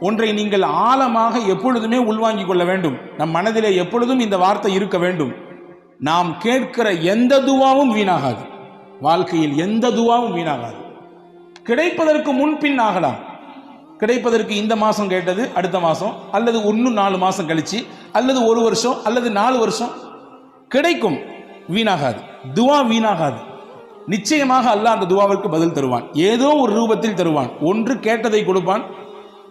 ஒன்றை நீங்கள் ஆழமாக எப்பொழுதுமே உள்வாங்கிக் கொள்ள வேண்டும். நம் மனதிலே எப்பொழுதும் இந்த வார்த்தை இருக்க வேண்டும். நாம் கேட்கிற எந்த துவாவும் வீணாகாது. வாழ்க்கையில் எந்த துவாவும் வீணாகாது. கிடைப்பதற்கு முன்பின் ஆகலாம். கிடைப்பதற்கு இந்த மாதம் கேட்டது அடுத்த மாதம் அல்லது ஒன்று நாலு மாதம் கழித்து அல்லது ஒரு வருஷம் அல்லது நாலு வருஷம். கிடைக்கும் வீணாகாது. துவா வீணாகாது. நிச்சயமாக அல்லாஹ் அந்த துவாவிற்கு பதில் தருவான். ஏதோ ஒரு ரூபத்தில் தருவான். ஒன்று கேட்டதை கொடுப்பான்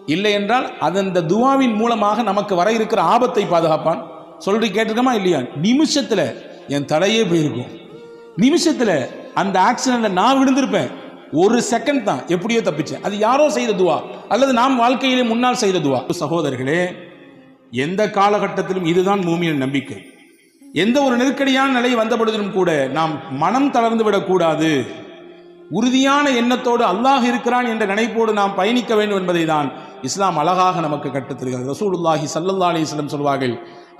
இல்லை என்றால் அது அந்த துவாவின் மூலமாக நமக்கு வர இருக்கிற ஆபத்தை பாதுகாப்பான். சொல்றி கேட்டிருக்கமா இல்லையா? நிமிஷத்தில் என் தலையே போயிருக்கும். நிமிஷத்தில் அந்த ஆக்சிடெண்ட்டில் நான் விழுந்திருப்பேன். ஒரு செகண்ட் தான் எப்படியோ தப்பிச்சேன். அது யாரோ செய்த துவா. அல்லது நாம் வாழ்க்கையிலே முன்னால் செய்த துவா. சகோதரர்களே எந்த காலகட்டத்திலும் இதுதான் பூமியின் நம்பிக்கை. எந்த ஒரு நெருக்கடியான நிலை வந்த பொழுதிலும் கூட நாம் மனம் தளர்ந்து விடக்கூடாது. உறுதியான எண்ணத்தோடு அல்லாஹ் இருக்கிறான் என்ற நினைப்போடு நாம் பயணிக்க வேண்டும் என்பதை தான் இஸ்லாம் அழகாக நமக்கு கற்றுத்தருகிறது. ரசூலுல்லாஹி சல்லல்லா அலிஸ்லம் சொல்வார்கள்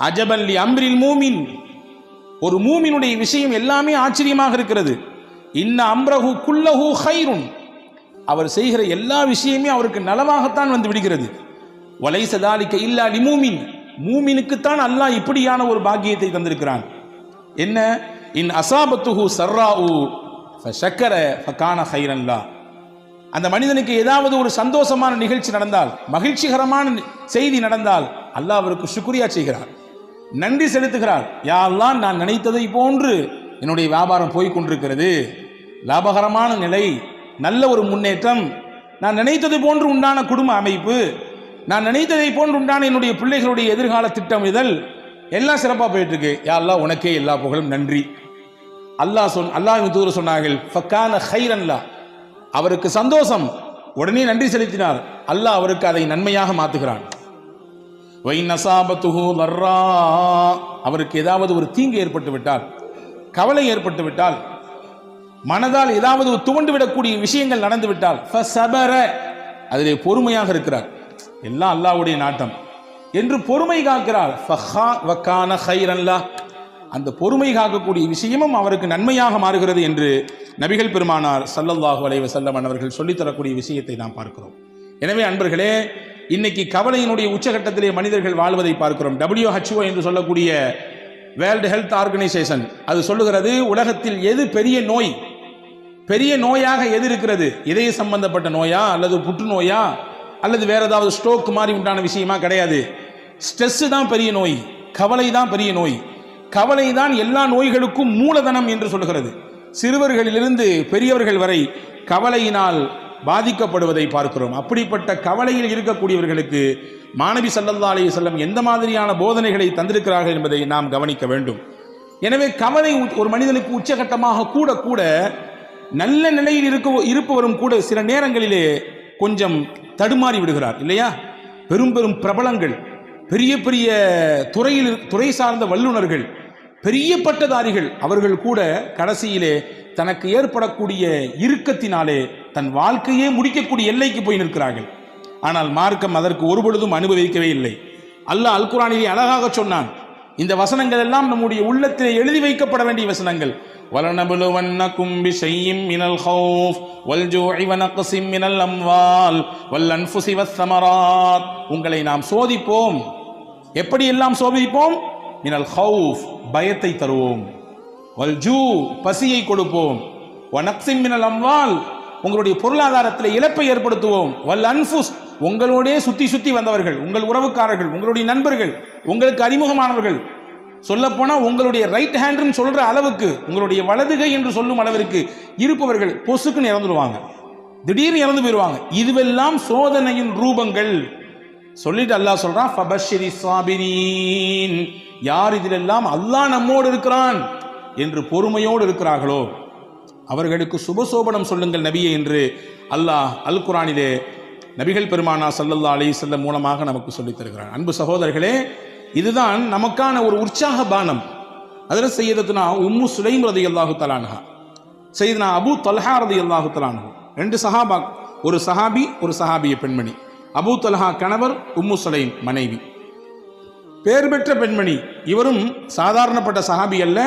அஜபல்லி அம்ரில் மூமின். ஒரு மூமினுடைய விஷயம் எல்லாமே ஆச்சரியமாக இருக்கிறது. இன்ன அம்ரஹு குல்லஹு ஹைருன் அவர் செய்கிற எல்லா விஷயமே அவருக்கு நலமாகத்தான் வந்து விடுகிறது. வலைசதாலிக்க இல்லா லிமூமின் மூமினுக்குத்தான் அல்லாஹ் இப்படியான ஒரு பாக்கியத்தை தந்திருக்கிறான். என்ன? இன் அசாபத்துஹு சர்ராஉ சக்கர ஃபகான ஹைரன்லா அந்த மனிதனுக்கு ஏதாவது ஒரு சந்தோஷமான நிகழ்ச்சி நடந்தால் மகிழ்ச்சிகரமான செய்தி நடந்தால் அல்லாஹ் அவருக்கு சுக்ரியா செய்கிறார். நன்றி செலுத்துகிறார். யாரெல்லாம் நான் நினைத்ததை போன்று என்னுடைய வியாபாரம் போய்கொண்டிருக்கிறது லாபகரமான நிலை நல்ல ஒரு முன்னேற்றம். நான் நினைத்தது போன்று உண்டான குடும்ப அமைப்பு. நான் நினைத்ததை போன்று உண்டான என்னுடைய பிள்ளைகளுடைய எதிர்கால திட்டமிடல் எல்லாம் சிறப்பாக போயிட்டு இருக்கு உனக்கே எல்லா புகழும் நன்றி. அல்லாஹ் சொன் அல்லாஹ் தூர சொன்னார்கள் ஃபக்கான ஹைரன்லா அவருக்கு சந்தோஷம். உடனே நன்றி செலுத்தினார். அல்லாஹ் அவருக்கு அதை நன்மையாக மாத்துகிறான். வை அவருக்கு ஏதாவது ஒரு தீங்கு ஏற்பட்டு விட்டால் கவலை ஏற்பட்டு விட்டால் மனதால் ஏதாவது ஒரு துவண்டு விடக்கூடிய விஷயங்கள் நடந்து விட்டால் அதிலே பொறுமையாக இருக்கிறார். எல்லாம் அல்லாஹ்வுடைய நாட்டம். என்று பொறுமை காக்கிறார். ஃபஹா அந்த பொறுமை காக்கக்கூடிய விஷயமும் அவருக்கு நன்மையாக மாறுகிறது என்று நபிகள் பெருமானார் சல்லல்லாஹு அலைவ வஸல்லம் அவர்கள் சொல்லித்தரக்கூடிய விஷயத்தை நாம் பார்க்கிறோம். எனவே அன்பர்களே இன்னைக்கு கவலையினுடைய உச்சகட்டத்திலே மனிதர்கள் வாழ்வதை பார்க்கிறோம். டபிள்யூஹெச்ஓ என்று சொல்லக்கூடிய வேர்ல்டு ஹெல்த் ஆர்கனைசேஷன் அது சொல்லுகிறது உலகத்தில் எது பெரிய நோய்? பெரிய நோயாக எது இருக்கிறது? இதய சம்பந்தப்பட்ட நோயா அல்லது புற்றுநோயா அல்லது வேற ஏதாவது ஸ்ட்ரோக் மாதிரி உண்டான விஷயமா கிடையாது. ஸ்ட்ரெஸ் தான் பெரிய நோய் கவலை தான் பெரிய நோய். கவலை தான் எல்லா நோய்களுக்கும் மூலதனம் என்று சொல்லுகிறது. சிறுவர்களிலிருந்து பெரியவர்கள் வரை கவலையினால் பாதிக்கப்படுவதை பார்க்கிறோம். அப்படிப்பட்ட கவலையில் இருக்கக்கூடியவர்களுக்கு மாணவி சல்லல்லா அலி செல்லம் எந்த மாதிரியான போதனைகளை தந்திருக்கிறார்கள் என்பதை நாம் கவனிக்க வேண்டும். எனவே கவலை உ- ஒரு மனிதனுக்கு உச்சகட்டமாக கூட கூட நல்ல நிலையில் இருக்க இருப்பவரும் கூட சில நேரங்களிலே கொஞ்சம் தடுமாறி விடுகிறார் இல்லையா? பெரும் பெரும் பிரபலங்கள் பெரிய பெரிய துறையில் துறை சார்ந்த வல்லுநர்கள் பெரிய பட்டதாரிகள் அவர்கள் கூட கடைசியிலே தனக்கு ஏற்படக்கூடிய இறுக்கத்தினாலே தன் வாழ்க்கையே முடிக்கக்கூடிய எல்லைக்கு போய் நிற்கிறார்கள் ஆனால் மார்க்கம் அதற்கு ஒருபொழுதும் அனுபவிக்கவே இல்லை அல்லாஹ் அல் குரானிலே அழகாக சொன்னான் இந்த வசனங்கள் எல்லாம் நம்முடைய உள்ளத்திலே எழுதி வைக்கப்பட வேண்டிய வசனங்கள் وَلَنَبْلُوَنَّكُمْ بِشَيْءٍ مِّنَ الْخَوْفِ وَالْجُوعِ وَنَقْصٍ مِّنَ الْأَمْوَالِ وَالْأَنفُسِ وَالثَّمَرَاتِ உங்களை நாம் சோதிப்போம் எப்படி எல்லாம் சோதிப்போம் மினல் ஹவுஃப் பயத்தை தருவோம். வல்ஜூ பசியை கொடுப்போம். வனக்சிம் மினல் அம்வால் உங்களுடைய பொருளாதாரத்தில் இழப்பை ஏற்படுத்துவோம். வல் அன்ஃபுஸ் உங்களோடே சுத்தி சுத்தி வந்தவர்கள் உங்கள் உறவுக்காரர்கள் உங்களுடைய நண்பர்கள் உங்களுக்கு அறிமுகமானவர்கள். சொல்லப்போனால் உங்களுடைய ரைட் ஹேண்டுன்னு சொல்கிற அளவுக்கு உங்களுடைய வலதுகை என்று சொல்லும் அளவிற்கு இருப்பவர்கள் பொசுக்குன்னு இறந்துடுவாங்க. திடீர்னு இறந்து போயிடுவாங்க இதுவெல்லாம் சோதனையின் ரூபங்கள். சொல்லிட்டு அல்லாஹ் சொல்றான் ஃபபஷ்ஷிரி சாபிரீன் யார் இதிலெல்லாம் அல்லாஹ் நம்மோடு இருக்கிறான் என்று பொறுமையோடு இருக்கிறார்களோ அவர்களுக்கு சுபசோபனம் சொல்லுங்கள் நபியே என்று அல்லாஹ் அல் குரானிலே நபிகள் பெருமானா சல்லல்லா அலி செல்லம் மூலமாக நமக்கு சொல்லித் தருகிறான். அன்பு சகோதரர்களே இதுதான் நமக்கான ஒரு உற்சாக பானம். அதில் செய்யறதுனா உம்மு சுலைம் ரதி அல்லாஹு தலான்ஹா செய்தனா அபு தல்ஹா ரதி அல்லாஹு தலான்ஹு ரெண்டு சஹாபா ஒரு சஹாபி ஒரு சஹாபிய பெண்மணி. அபூ தல்ஹா கணவர் உம்முசலைம் மனைவி. பேர் பெற்ற பெண்மணி இவரும் சாதாரணப்பட்ட சஹாபி அல்ல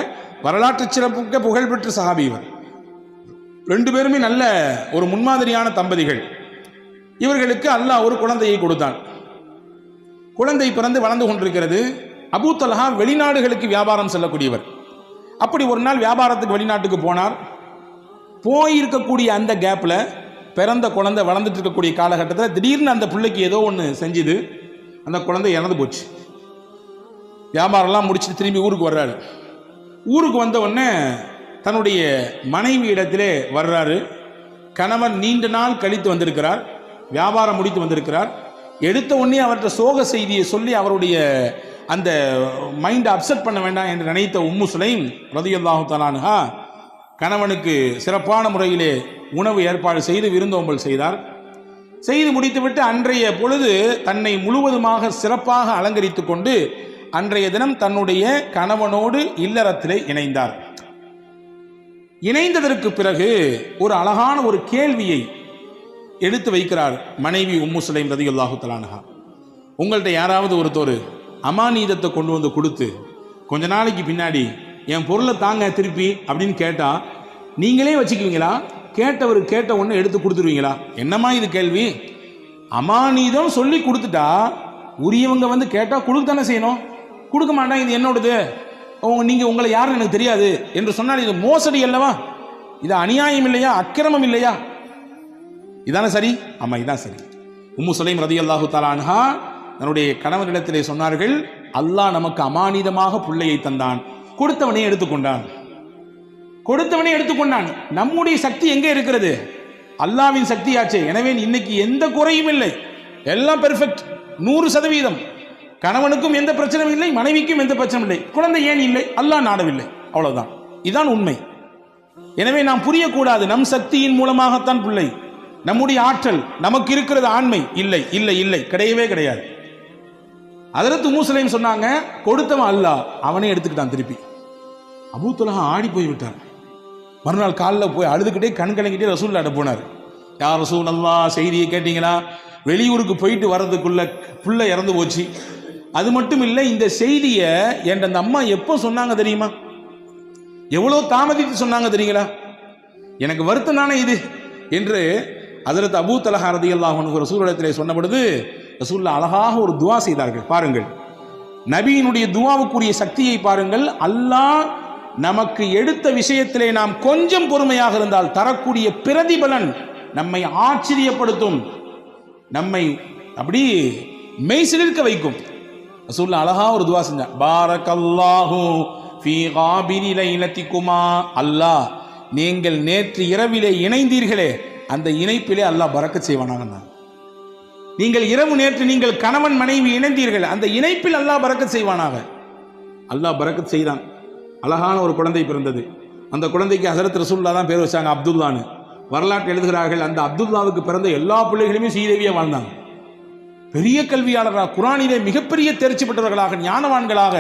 வரலாற்று சிறப்புக்க புகழ்பெற்ற சஹாபி இவர். ரெண்டு பேருமே நல்ல ஒரு முன்மாதிரியான தம்பதிகள். இவர்களுக்கு அல்லாஹ் ஒரு குழந்தையை கொடுத்தான். குழந்தை பிறந்து வளர்ந்து கொண்டிருக்கிறது. அபூ தல்ஹா வெளிநாடுகளுக்கு வியாபாரம் செல்லக்கூடியவர். அப்படி ஒரு நாள் வியாபாரத்துக்கு வெளிநாட்டுக்கு போனார். போயிருக்கக்கூடிய அந்த கேப்பில் பிறந்த குழந்தை வளர்ந்துட்டு இருக்கக்கூடிய காலகட்டத்தில் திடீர்னு அந்த பிள்ளைக்கு ஏதோ ஒன்று செஞ்சுது. அந்த குழந்தை இறந்து போச்சு. வியாபாரம்லாம் முடிச்சுட்டு திரும்பி ஊருக்கு வர்றாரு. ஊருக்கு வந்த உடனே தன்னுடைய மனைவி இடத்திலே வர்றாரு. கணவன் நீண்ட நாள் கழித்து வந்திருக்கிறார். வியாபாரம் முடித்து வந்திருக்கிறார். எடுத்த உடனே அவர்கிட்ட சோக செய்தியை சொல்லி அவருடைய அந்த மைண்டை அப்செட் பண்ண வேண்டாம் என்று நினைத்த உம்மு சுலைம் ரதியல்லாஹு தலானுஹா கணவனுக்கு சிறப்பான முறையிலே உணவு ஏற்பாடு செய்து விருந்தோம்பல் செய்தார். செய்து முடித்துவிட்டு அன்றைய பொழுது தன்னை முழுவதுமாக சிறப்பாக அலங்கரித்து கொண்டு அன்றைய தினம் தன்னுடைய கணவனோடு இல்லறத்திலே இணைந்தார். இணைந்ததற்கு பிறகு ஒரு அழகான ஒரு கேள்வியை எடுத்து வைக்கிறார் மனைவி உம்மு சுலைம் ரதியுல்லாஹு தலானஹா உங்கள்கிட்ட யாராவது ஒருத்தர் அமானீதத்தை கொண்டு வந்து கொடுத்து கொஞ்ச நாளைக்கு பின்னாடி என் பொருளை தாங்க திருப்பி அப்படின்னு கேட்டால் நீங்களே வச்சுக்குவீங்களா? கேட்டவர் கேட்ட ஒன்று எடுத்து கொடுத்துருவீங்களா? என்னம்மா இது கேள்வி? அமானிதம் சொல்லி கொடுத்துட்டா உரியவங்க வந்து கேட்டால் கொடுக்க தானே செய்யணும். கொடுக்க மாட்டா இது என்னோடது? உங்க நீங்கள் உங்களை யாருன்னு எனக்கு தெரியாது. என்று சொன்னால் இது மோசடி அல்லவா? இது அநியாயம் இல்லையா? அக்கிரமம் இல்லையா? இதானே சரி? ஆமாம் இதான் சரி. உம்மு சுலைம் ரதி அல்லாஹு தலான்ஹா தன்னுடைய கணவனிடத்திலே சொன்னார்கள் அல்லாஹ் நமக்கு அமானிதமாக பிள்ளையை தந்தான். கொடுத்தவனே எடுத்துக்கொண்டான். கொடுத்தவனே எடுத்துக்கொண்டான். நம்முடைய சக்தி எங்கே இருக்கிறது? அல்லாவின் சக்தியாச்சே. எனவே இன்னைக்கு எந்த குறையும் இல்லை. எல்லாம் பெர்ஃபெக்ட் நூறு சதவீதம். கணவனுக்கும் எந்த பிரச்சனையும் இல்லை மனைவிக்கும் எந்த பிரச்சனையும் இல்லை. குழந்தை ஏன் இல்லை? அல்லாஹ் நாடவில்லை. அவ்வளவுதான். இதான் உண்மை. எனவே நாம் புரியக்கூடாது. நம் சக்தியின் மூலமாகத்தான் பிள்ளை. நம்முடைய ஆற்றல் நமக்கு இருக்கிறது ஆண்மை. இல்லை இல்லை இல்லை. கிடையவே கிடையாது. அதற்கு மூசலையும் சொன்னாங்க கொடுத்தவன் அல்லாஹ். அவனே எடுத்துக்கிட்டான் திருப்பி. அபூத்துலகா ஆடி போய் விட்டார். மறுநாள் காலில் போய் அழுதுகிட்டே கண் கலங்கிட்டே ரசூல்லாட்ட போனார். யார் ரசூல் நல்லா செய்தியை கேட்டிங்களா? வெளியூருக்கு போயிட்டு வர்றதுக்குள்ள பிள்ளை இறந்து போச்சு. அது மட்டும் இல்லை இந்த செய்தியை என் அந்த அம்மா எப்போ சொன்னாங்க தெரியுமா? எவ்வளோ தாமதித்து சொன்னாங்க தெரியுங்களா? எனக்கு வருத்தம் தானே இது. என்று அதற்கு அபூ தலஹா ரதி அல்லாஹ் ரசூலிடத்திலே சொன்ன பொழுது ரசூல்லா அழகாக ஒரு துவா செய்தார்கள். பாருங்கள். நபியினுடைய துவாவுக்குரிய சக்தியை பாருங்கள். அல்லாஹ் நமக்கு எடுத்த விஷயத்திலே நாம் கொஞ்சம் பொறுமையாக இருந்தால் தரக்கூடிய பிரதிபலன் நம்மை ஆச்சரியப்படுத்தும். நம்மை அப்படி மெய்சிலிருக்க வைக்கும். ரசூல்லா அழகா ஒரு துவா செஞ்சான். பாரக்கல்லாஹு ஃபீ காபிரி லைலத்திக்குமா அல்லாஹ் நீங்கள் நேற்று இரவிலே இணைந்தீர்களே அந்த இணைப்பிலே அல்லாஹ் பறக்க செய்வானாக நீங்கள் இரவு நேற்று நீங்கள் கணவன் மனைவி இணைந்தீர்கள் அந்த இணைப்பில் அல்லாஹ் பறக்க செய்வானாக. அல்லாஹ் பறக்க செய்தான். அழகான ஒரு குழந்தை பிறந்தது. அந்த குழந்தைக்கு ஹசரத் ரசூல்லா தான் பேர் வச்சாங்க அப்துல்லான்னு. வரலாற்று எழுதுகிறார்கள் அந்த அப்துல்லாவுக்கு பிறந்த எல்லா பிள்ளைகளுமே சீதேவியாக வாழ்ந்தாங்க. பெரிய கல்வியாளராக குரானிலே மிகப்பெரிய தேர்ச்சி பெற்றவர்களாக ஞானவான்களாக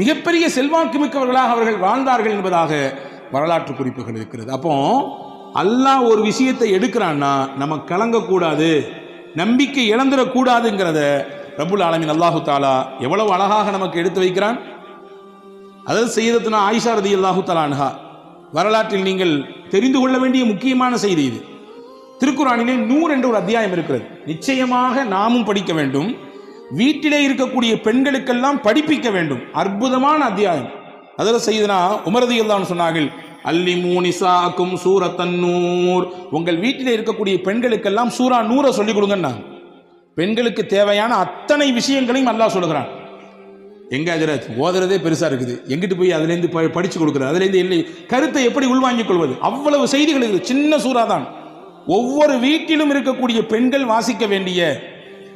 மிகப்பெரிய செல்வாக்கு மிக்கவர்களாக அவர்கள் வாழ்ந்தார்கள் என்பதாக வரலாற்று குறிப்புகள் இருக்கிறது. அப்போ அல்லாஹ் ஒரு விஷயத்தை எடுக்கிறான்னா நம்ம கலங்கக்கூடாது நம்பிக்கை இழந்துடக்கூடாதுங்கிறத ரபுல் ஆலமின் அல்லாஹு தாலா எவ்வளவு அழகாக நமக்கு எடுத்து வைக்கிறான். அதாவது செய்தத்துனா ஆயிஷா ரதி அல்லாஹு தலானுகா வரலாற்றில் நீங்கள் தெரிந்து கொள்ள வேண்டிய முக்கியமான செய்தி இது. திருக்குறானிலே நூறு என்ற ஒரு அத்தியாயம் இருக்கிறது. நிச்சயமாக நாமும் படிக்க வேண்டும். வீட்டிலே இருக்கக்கூடிய பெண்களுக்கெல்லாம் படிப்பிக்க வேண்டும். அற்புதமான அத்தியாயம். அதில் செய்தனா உமரதி தான் சொன்னார்கள் அல்லி மூனிசாக்கும் சூரத்தன்னூர் உங்கள் வீட்டில் இருக்கக்கூடிய பெண்களுக்கெல்லாம் சூரா நூரை சொல்லிக் கொடுங்கண்ணா பெண்களுக்கு தேவையான அத்தனை விஷயங்களையும் அல்லாஹ் சொல்லுகிறான். எங்கே அஜராஜ் ஓதுறதே பெருசாக இருக்குது. எங்கிட்டு போய் அதுலேருந்து ப- படிச்சு கொடுக்குறது? அதுலேருந்து இல்லை கருத்தை எப்படி உள்வாங்கிக் கொள்வது? அவ்வளவு செய்திகள் இருக்குது. சின்ன சூறா தான் ஒவ்வொரு வீட்டிலும் இருக்கக்கூடிய பெண்கள் வாசிக்க வேண்டிய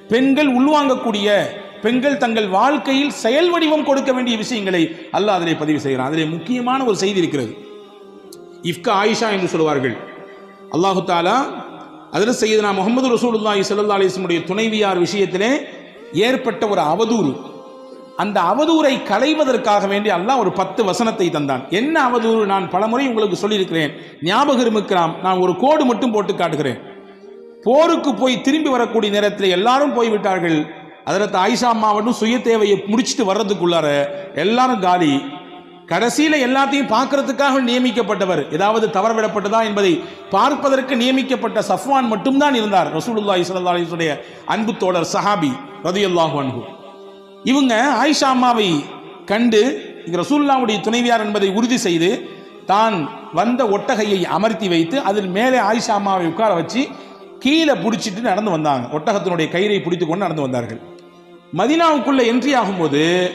பெண்கள் உள்வாங்கக்கூடிய பெண்கள் தங்கள் வாழ்க்கையில் செயல் வடிவம் கொடுக்க வேண்டிய விஷயங்களை அல்லாஹ் அதிலே பதிவு செய்கிறான். அதிலே முக்கியமான ஒரு செய்தி இருக்கிறது. இஃப்கா ஆயிஷா என்று சொல்வார்கள் அல்லாஹு தாலா அதில் செய்தனா முகமது ரசூலுல்லாஹி ஸல்லல்லாஹு அலைஹி வஸல்லம் துணைவியார் விஷயத்திலே ஏற்பட்ட ஒரு அவதூறு. அந்த அவதூறை களைவதற்காக வேண்டி அல்லாஹ் ஒரு பத்து வசனத்தை தந்தான். என்ன அவதூறு? நான் பலமுறை உங்களுக்கு சொல்லியிருக்கிறேன். ஞாபகம் இருக்கலாம் நான் ஒரு கோடு மட்டும் போட்டு காட்டுகிறேன். போருக்கு போய் திரும்பி வரக்கூடிய நேரத்தில் எல்லாரும் போய்விட்டார்கள் அதில் ஆயிஷா அம்மாவட்டும் சுய தேவையை முடிச்சுட்டு வர்றதுக்குள்ளார எல்லாரும் காலி. கடைசியில் எல்லாத்தையும் பார்க்கறதுக்காக நியமிக்கப்பட்டவர். ஏதாவது தவறவிடப்பட்டதா என்பதை பார்ப்பதற்கு நியமிக்கப்பட்ட சஃப்வான் மட்டும்தான் இருந்தார். ரசூலுல்லா ஸல்லல்லாஹு அன்பு தோழர் சஹாபி ரதியுல்லாஹு அன்பு இவங்க ஆயிஷா அம்மாவை கண்டு இது ரசூல்லாவுடைய துணைவியார் என்பதை உறுதி செய்து தான் வந்த ஒட்டகையை அமர்த்தி வைத்து அதில் மேலே ஆயிஷா அம்மாவை உட்கார வச்சு கீழே பிடிச்சிட்டு நடந்து வந்தாங்க. ஒட்டகத்தினுடைய கயிறை பிடித்து கொண்டு நடந்து வந்தார்கள். மதினாவுக்குள்ள என்ட்ரி ஆகும்போது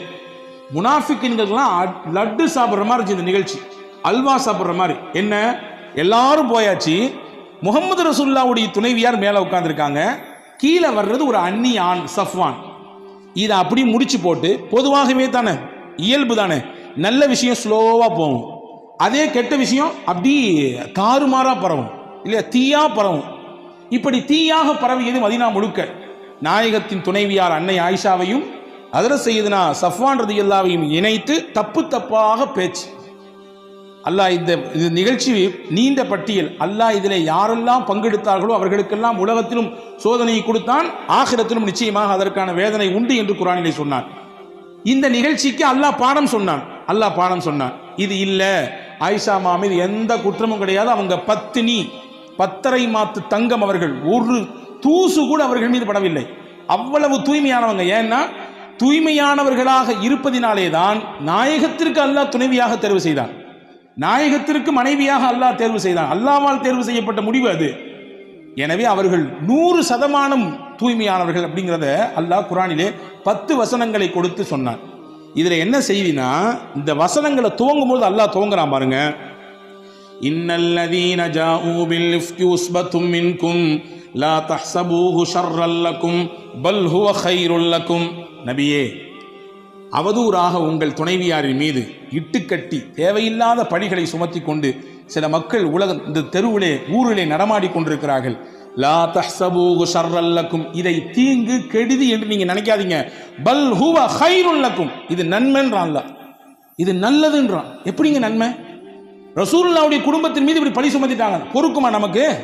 முனாஃபிக்கின்கள்லாம் லட்டு சாப்பிட்ற மாதிரி இருந்துச்சு இந்த நிகழ்ச்சி. அல்வா சாப்பிட்ற மாதிரி. என்ன? எல்லாரும் போயாச்சு. முகமது ரசூல்லாவுடைய துணைவியார் மேலே உட்காந்துருக்காங்க கீழே வர்றது ஒரு அன்னி ஆண் சஃப்வான். இதை அப்படி முடிச்சு போட்டு பொதுவாகவே தானே இயல்பு தானே நல்ல விஷயம் ஸ்லோவாக போகும். அதே கெட்ட விஷயம் அப்படி தாறுமாறாக பரவும் இல்லையா? தீயாக பரவும். இப்படி தீயாக பரவியது மதினா முழுக்க. நாயகத்தின் துணைவியார் அன்னை ஆயிஷாவையும் அதர செய்தனா சஃப்வான் ரதியல்லாவையும் இணைத்து தப்பு தப்பாக பேச்சு. அல்லாஹ் இந்த இது நிகழ்ச்சி நீண்ட பட்டியல். அல்லாஹ் இதில் யாரெல்லாம் பங்கெடுத்தார்களோ அவர்களுக்கெல்லாம் உலகத்திலும் சோதனையை கொடுத்தான் ஆகிரத்திலும் நிச்சயமாக அதற்கான வேதனை உண்டு என்று குரானிலே சொன்னான் இந்த நிகழ்ச்சிக்கு அல்லாஹ் பாடம் சொன்னான். அல்லாஹ் பாடம் சொன்னான். இது இல்லை. ஆயிஷா மாமீது எந்த குற்றமும் கிடையாது. அவங்க பத்தினி பத்தரை மாத்து தங்கம் அவர்கள் ஒரு தூசு கூட அவர்கள் மீது படவில்லை. அவ்வளவு தூய்மையானவங்க. ஏன்னா தூய்மையானவர்களாக இருப்பதினாலே தான் நாயகத்திற்கு அல்லாஹ் துணைவியாக தெரிவு செய்தான். நாயகத்திற்கு மனைவியாக அல்லாஹ் தேர்வு செய்தான். அல்லாவால் தேர்வு செய்யப்பட்ட முடிவு அது. எனவே அவர்கள் நூறு சதமானம் தூய்மையானவர்கள் அப்படிங்கிறத அல்லாஹ் குரானிலே பத்து வசனங்களை கொடுத்து சொன்னான். இதில் என்ன செய்தினா இந்த வசனங்களை துவங்கும் போது அல்லாஹ் துவங்குறான் பாருங்க. இன்னல்லதீன ஜாஊ பில் இஃப்கி உஸ்பத்தும் மின்கும் லா தஹ்சபூஹு ஷர்ரல்லக்கும் பல் ஹுவ கைருல் நபியே அவதூறாக உங்கள் துணைவியாரின் மீது இட்டுக்கட்டி தேவையில்லாத பழிகளை சுமத்தி கொண்டு சில மக்கள் உலகம் இந்த தெருவிலே ஊரிலே நடமாடி கொண்டிருக்கிறார்கள். லா தஹ்சபூகு ஷர்ரல்லக்கும் இதை தீங்கு கெடுதி என்று நீங்கள் நினைக்காதீங்க. பல் ஹுவ ஹைருல்லக்கும் இது நன்மைன்றான் இது நல்லதுன்றான். எப்படிங்க நன்மை? ரசூல்லாவுடைய குடும்பத்தின் மீது இப்படி பழி சுமத்திட்டாங்க. பொறுக்குமா நமக்கு?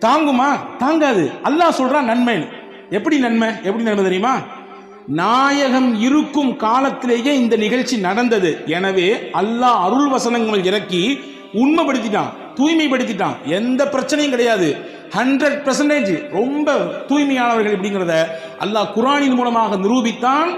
தாங்குமா? தாங்காது. அல்லாஹ் சொல்றான் நன்மைன்னு. எப்படி நன்மை? எப்படி நன்மை தெரியுமா? நாயகம் இருக்கும் காலத்திலேயே இந்த நிகழ்ச்சி நடந்தது. எனவே அல்லாஹ் அருள் வசனங்கள் இறக்கி உண்மைப்படுத்திட்டான் தூய்மைப்படுத்திட்டான். எந்த பிரச்சனையும் கிடையாது. ஹண்ட்ரட் பர்சன்டேஜ் ரொம்ப தூய்மையானவர்கள் அப்படிங்கிறத அல்லாஹ் குரானின் மூலமாக நிரூபித்தான்.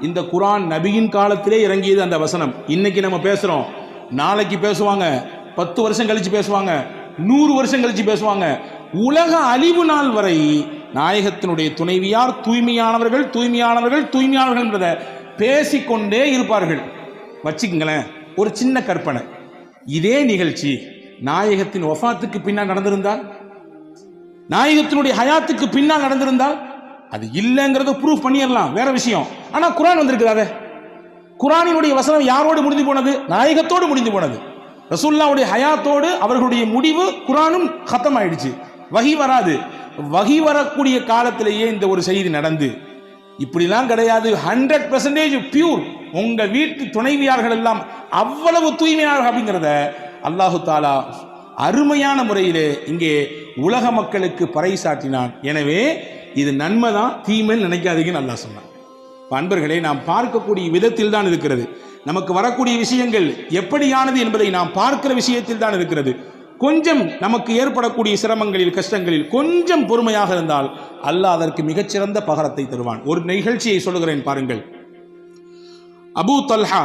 இந்த குரான் நபியின் காலத்திலே இறங்கியது அந்த வசனம். இன்னைக்கு நம்ம பேசுறோம். நாளைக்கு பேசுவாங்க. பத்து வருஷம் கழிச்சு பேசுவாங்க. நூறு வருஷம் கழிச்சு பேசுவாங்க. உலக அழிவு நாள் வரை நாயகத்தினுடைய துணைவியார் தூய்மையானவர்கள் தூய்மையானவர்கள் தூய்மையானவர்கள் என்றதை பேசிக்கொண்டே இருப்பார்கள். வச்சுக்கங்களேன் ஒரு சின்ன கற்பனை. இதே நிகழ்ச்சி நாயகத்தின் ஒஃபாத்துக்கு பின்னால் நடந்திருந்தால்? நாயகத்தினுடைய ஹயாத்துக்கு பின்னால் நடந்திருந்தால்? அது இல்லைங்கிறத ப்ரூஃப் பண்ணிடலாம் வேற விஷயம். ஆனா குரான் வந்திருக்கிறாரே குரானினுடைய வசனம் யாரோடு முடிந்து போனது? நாயகத்தோடு முடிந்து போனது. ரசூல்லாவுடைய ஹயாத்தோடு அவர்களுடைய முடிவு குரானும் கத்தம் ஆயிடுச்சு வகி வராது. வகி வரக்கூடிய காலத்திலேயே இந்த ஒரு செய்தி நடந்து. இப்படிலாம் கிடையாது. ஹண்ட்ரட் பர்சன்டேஜ் பியூர் உங்க வீட்டு துணைவியார்கள் எல்லாம் அவ்வளவு தூய்மையாளர்கள் அப்படிங்கிறத அல்லாஹு தாலா அருமையான முறையிலே இங்கே உலக மக்களுக்கு பறைசாட்டினான் எனவே இது நன்மை தான் தீமைன்னு நினைக்காதீங்கன்னு நல்லா சொன்னான். அன்பர்களே நாம் பார்க்கக்கூடிய விதத்தில் தான் இருக்கிறது. நமக்கு வரக்கூடிய விஷயங்கள் எப்படியானது என்பதை நாம் பார்க்கிற விஷயத்தில் தான் இருக்கிறது. கொஞ்சம் நமக்கு ஏற்படக்கூடிய சிரமங்களில் கஷ்டங்களில் கொஞ்சம் பொறுமையாக இருந்தால் அல்லாஹ் அதற்கு மிகச்சிறந்த பகரத்தை தருவான். ஒரு நிகழ்ச்சியை சொல்லுகிறேன் பாருங்கள். அபூ தல்ஹா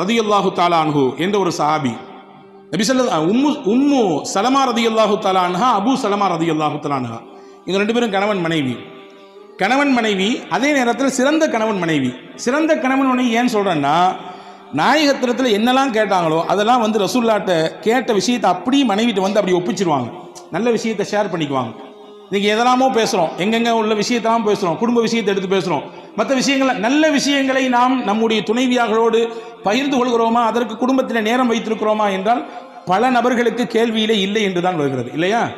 ரதியுல்லாஹு தாலான்ஹு என்ற ஒரு சஹாபி நபி உம்மு உம்மு சலமா ரதியல்லாஹு தாலா அன்ஹா அபூ சலமா ரதியல்லாஹு தாலா அன்ஹா. இவங்க ரெண்டு பேரும் கணவன் மனைவி. கணவன் மனைவி அதே நேரத்தில் சிறந்த கணவன் மனைவி. சிறந்த கணவன் மனைவி ஏன் சொல்கிறேன்னா நாயகத்திரத்தில் என்னெல்லாம் கேட்டாங்களோ அதெல்லாம் வந்து ரசூல்லாட்ட கேட்ட விஷயத்தை அப்படியே மனைவிட்டு வந்து அப்படி ஒப்பிச்சிருவாங்க. நல்ல விஷயத்தை ஷேர் பண்ணிக்குவாங்க. இன்றைக்கி எதெல்லாமோ பேசுகிறோம் எங்கெங்கே உள்ள விஷயத்தெல்லாம் பேசுகிறோம் குடும்ப விஷயத்தை எடுத்து பேசுகிறோம் மற்ற விஷயங்களை நல்ல விஷயங்களை நாம் நம்முடைய துணைவியார்களோடு பகிர்ந்து கொள்கிறோமா? அதற்கு குடும்பத்தில் நேரம் வைத்திருக்கிறோமா என்றால் பல நபர்களுக்கு கேள்வியிலே இல்லை என்று தான் வருகிறது. இல்லையா?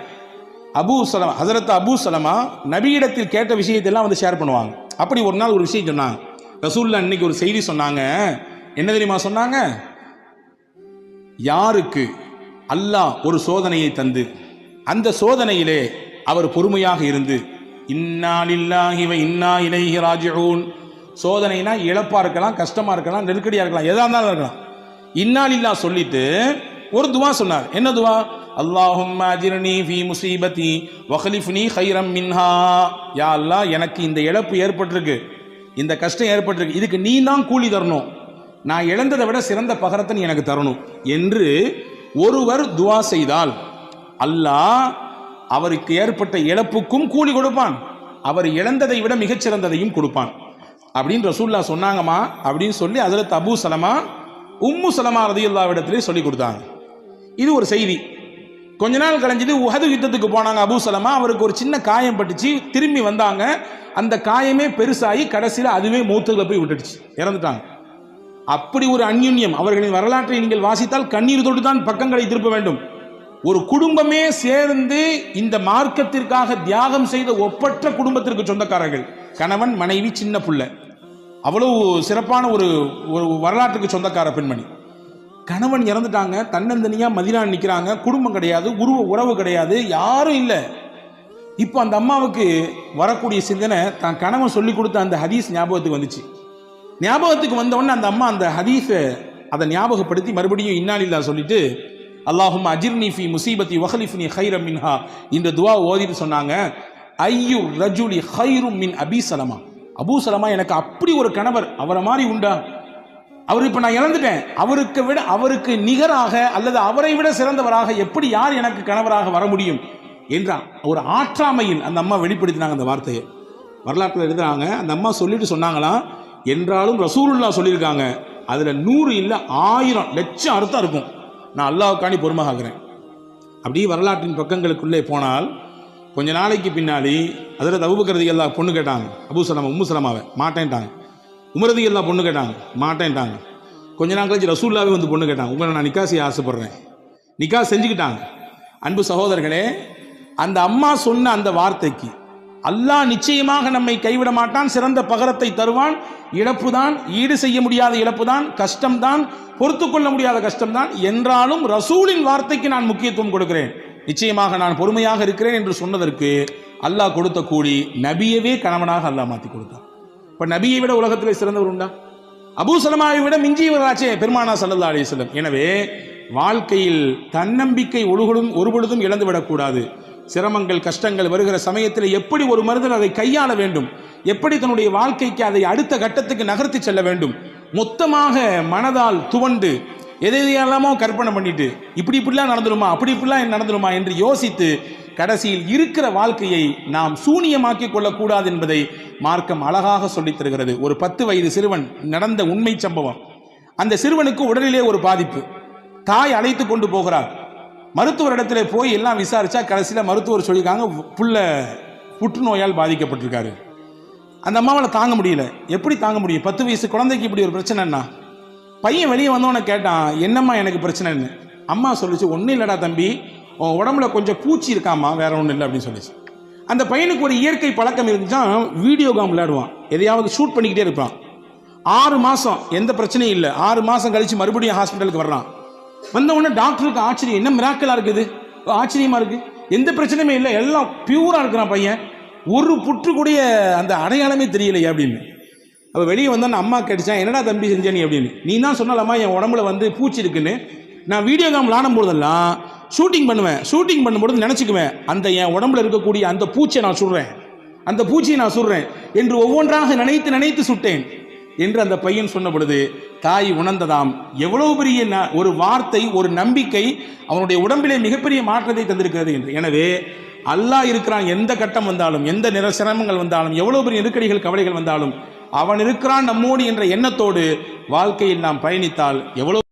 அபூ சலமா ஹசரத் அபு சலமா நபியிடத்தில் கேட்ட விஷயத்தெல்லாம் வந்து ஷேர் பண்ணுவாங்க. அப்படி ஒரு நாள் ஒரு விஷயம் சொன்னாங்க. ரசூல்லா இன்னைக்கு ஒரு செய்தி சொன்னாங்க. என்ன தெரியுமா சொன்னாங்க? யாருக்கு அல்லாஹ் ஒரு சோதனையை தந்து அந்த சோதனையிலே அவர் பொறுமையாக இருந்து இன்னா இன்னா இலைஹி ராஜிஊன். சோதனைனா இழப்பா இருக்கலாம் கஷ்டமா இருக்கலாம் நெருக்கடியா இருக்கலாம் எதா இருந்தாலும் இருக்கலாம். இன்னாலில்லா சொல்லிட்டு ஒரு துவா சொன்னார். என்ன துவா? அல்லாஹும் அஜிர்னி ஃபி முசீபத்தி வஹலிஃப்னி ஹைரம் மின்ஹா. யா அல்லாஹ் எனக்கு இந்த இழப்பு ஏற்பட்டிருக்கு இந்த கஷ்டம் ஏற்பட்டிருக்கு இதுக்கு நீ தான் கூலி தரணும். நான் இழந்ததை விட சிறந்த பகரத்தை நீ எனக்கு தரணும் என்று ஒருவர் துவா செய்தால் அல்லாஹ் அவருக்கு ஏற்பட்ட இழப்புக்கும் கூலி கொடுப்பான். அவர் இழந்ததை விட மிகச்சிறந்ததையும் கொடுப்பான். அப்படின்னு ரசூல்லா சொன்னாங்கம்மா அப்படின்னு சொல்லி அதில் தபு சலமா உம்மு சலமா ரதியுல்லாவிடத்திலே சொல்லி கொடுத்தாங்க. இது ஒரு செய்தி. கொஞ்ச நாள் கழிஞ்சது உஹது யுத்தத்துக்கு போனாங்க அபு சலமா. அவருக்கு ஒரு சின்ன காயம் பட்டுச்சு. திரும்பி வந்தாங்க. அந்த காயமே பெருசாகி கடைசியில் அதுவே மூத்துகளை போய் விட்டுடுச்சு. இறந்துட்டாங்க. அப்படி ஒரு அந்யுன்யம் அவர்களின் வரலாற்றை நீங்கள் வாசித்தால் கண்ணீர் தொட்டு தான் பக்கங்களை திருப்ப வேண்டும். ஒரு குடும்பமே சேர்ந்து இந்த மார்க்கத்திற்காக தியாகம் செய்த ஒப்பற்ற குடும்பத்திற்கு சொந்தக்காரர்கள். கணவன் மனைவி சின்ன புள்ள. அவ்வளவு சிறப்பான ஒரு ஒரு வரலாற்றுக்கு சொந்தக்கார பெண்மணி. கணவன் இறந்துட்டாங்க தன்னந்தனியாக மதினா நிற்கிறாங்க குடும்பம் கிடையாது உருவ உறவு கிடையாது யாரும் இல்லை. இப்போ அந்த அம்மாவுக்கு வரக்கூடிய சிந்தனை தான் கணவன் சொல்லி கொடுத்த அந்த ஹதீஸ் ஞாபகத்துக்கு வந்துச்சு. ஞாபகத்துக்கு வந்தவொடனே அந்த அம்மா அந்த ஹதீஸை அதை ஞாபகப்படுத்தி மறுபடியும் இன்னாலில்லா சொல்லிட்டு அல்லாஹும் அஜிர்னி ஃபி முசீபத்தி வஹலிஃப்னி ஹைரம் மின்ஹா இந்த துவா ஓதிட்டு சொன்னாங்க ஐயு ரஜுலி ஹைரும் மின் அபி சலமா. அபூ சலமா எனக்கு அப்படி ஒரு கணவர் அவரை மாதிரி உண்டா? அவர் இப்போ நான் இழந்துட்டேன். அவருக்கு விட அவருக்கு நிகராக அல்லது அவரை விட சிறந்தவராக எப்படி யார் எனக்கு கணவராக வர முடியும்? என்ற ஒரு ஆற்றாமையில் அந்த அம்மா வெளிப்படுத்தினாங்க அந்த வார்த்தையை. வரலாற்றில் எழுதுறாங்க அந்த அம்மா சொல்லிட்டு சொன்னாங்களாம் என்றாலும் ரசூலுல்லா சொல்லியிருக்காங்க. அதில் நூறு இல்லை ஆயிரம் லட்சம் அர்த்தம் இருக்கும். நான் அல்லாவுக்காண்டி பொறுமையாகிறேன். அப்படியே வரலாற்றின் பக்கங்களுக்குள்ளே போனால் கொஞ்ச நாளைக்கு பின்னாடி அதில் அபுபக்கரதி எல்லா பொண்ணு கேட்டாங்க. அபு சலமா உம்மு சலமாவை. மாட்டேன்ட்டாங்க. உமரதி எல்லா பொண்ணு கேட்டாங்க. மாட்டேன்ட்டாங்க. கொஞ்ச நாள் கழிச்சு ரசூல்லாவே வந்து பொண்ணு கேட்டாங்க. உங்களை நான் நிக்கா செய்ய ஆசைப்படுறேன். நிக்கா செஞ்சுக்கிட்டாங்க. அன்பு சகோதரர்களே அந்த அம்மா சொன்ன அந்த வார்த்தைக்கு அல்லாஹ் நிச்சயமாக நம்மை கைவிட மாட்டான் சிறந்த பகரத்தை தருவான். இழப்பு தான் ஈடு செய்ய முடியாத இழப்புதான் கஷ்டம்தான் பொறுத்து கொள்ள முடியாத கஷ்டம்தான். என்றாலும் ரசூலின் வார்த்தைக்கு நான் முக்கியத்துவம் கொடுக்கிறேன். நிச்சயமாக நான் பொறுமையாக இருக்கிறேன் என்று சொன்னதற்கு அல்லாஹ் கொடுத்த கூலி நபியவே கணவனாக அல்லாஹ் மாற்றி கொடுத்தான். இப்போ நபியை விட உலகத்தில் சிறந்தவர் உண்டா? அபூ சலமாவை விட மிஞ்சியவராச்சே பெருமானா சல்லா அலி சொல்லம் எனவே வாழ்க்கையில் தன்னம்பிக்கை ஒழுகலும் ஒருபொழுதும் இழந்துவிடக்கூடாது சிரமங்கள் கஷ்டங்கள் வருகிற சமயத்தில் எப்படி ஒரு மனிதன் அதை கையாள வேண்டும்? எப்படி தன்னுடைய வாழ்க்கைக்கு அதை அடுத்த கட்டத்துக்கு நகர்த்தி செல்ல வேண்டும்? மொத்தமாக மனதால் துவண்டு எதை எதையெல்லாமோ கற்பனை பண்ணிட்டு இப்படி இப்படிலாம் நடந்துருமா அப்படி இப்படிலாம் நடந்துருமா என்று யோசித்து கடைசியில் இருக்கிற வாழ்க்கையை நாம் சூனியமாக்கி கொள்ளக்கூடாது என்பதை மார்க்கம் அழகாக சொல்லித் தருகிறது. ஒரு பத்து வயது சிறுவன் நடந்த உண்மை சம்பவம். அந்த சிறுவனுக்கு உடலிலே ஒரு பாதிப்பு. தாய் அழைத்து கொண்டு போகிறார் மருத்துவரிடத்துல போய் எல்லாம் விசாரிச்சா கடைசியில் மருத்துவர் சொல்லியிருக்காங்க புள்ள புற்றுநோயால் பாதிக்கப்பட்டிருக்காரு. அந்த அம்மாவால் தாங்க முடியல. எப்படி தாங்க முடியும்? பத்து வயசு குழந்தைக்கு இப்படி ஒரு பிரச்சனைன்னா? பையன் வெளியே வந்தவனை கேட்டான் என்னம்மா எனக்கு பிரச்சனைன்னு? அம்மா சொல்லிச்சு ஒன்றும் இல்லைடா தம்பி உன் உடம்புல கொஞ்சம் பூச்சி இருக்காம்மா வேற ஒன்றும் இல்லை அப்படின்னு சொல்லிச்சு. அந்த பையனுக்கு ஒரு இயற்கை பழக்கம் இருந்துச்சுன்னா வீடியோ கேம் விளையாடுவான். எதையாவது ஷூட் பண்ணிக்கிட்டே இருப்பான். ஆறு மாதம் எந்த பிரச்சனையும் இல்லை. ஆறு மாதம் கழித்து மறுபடியும் ஹாஸ்பிட்டலுக்கு வர்றான். வந்த உடனே டாக்டருக்கு ஆச்சரியம். என்ன மிராக்கலாக இருக்குது? ஆச்சரியமாக இருக்குது எந்த பிரச்சனையுமே இல்லை. எல்லாம் பியூராக இருக்கிறான் பையன். ஒரு புற்றுக்கூடிய அந்த அடையாளமே தெரியலையே அப்படின்னு. அப்போ வெளியே வந்தோன்னு அம்மா கேட்டுச்சான் என்னடா தம்பி செஞ்ச நீ? அப்படின்னு. நீ தான் சொன்னாலம்மா என் உடம்புல வந்து பூச்சி இருக்குன்னு. நான் வீடியோ கேம் விளாடும் போதெல்லாம் ஷூட்டிங் பண்ணுவேன். ஷூட்டிங் பண்ணும்போது நினச்சிக்குவேன் அந்த என் உடம்புல இருக்கக்கூடிய அந்த பூச்சியை நான் சுடுறேன். அந்த பூச்சியை நான் சுடுறேன் என்று ஒவ்வொன்றாக நினைத்து நினைத்து சுட்டேன். என்று அந்த பையன் சொன்ன பொழுது தாய் உணர்ந்ததாம். எவ்வளவு பெரிய ஒரு வார்த்தை ஒரு நம்பிக்கை அவனுடைய உடம்பிலே மிகப்பெரிய மாற்றத்தை தந்திருக்கிறது என்று. எனவே அல்லாஹ் இருக்கிறான். எந்த கட்டம் வந்தாலும் எந்த நிற சிரமங்கள் வந்தாலும் எவ்வளவு பெரிய நெருக்கடிகள் கவலைகள் வந்தாலும் அவன் இருக்கிறான் நம்மோடு என்ற எண்ணத்தோடு வாழ்க்கையில் நாம் பயணித்தால் எவ்வளவு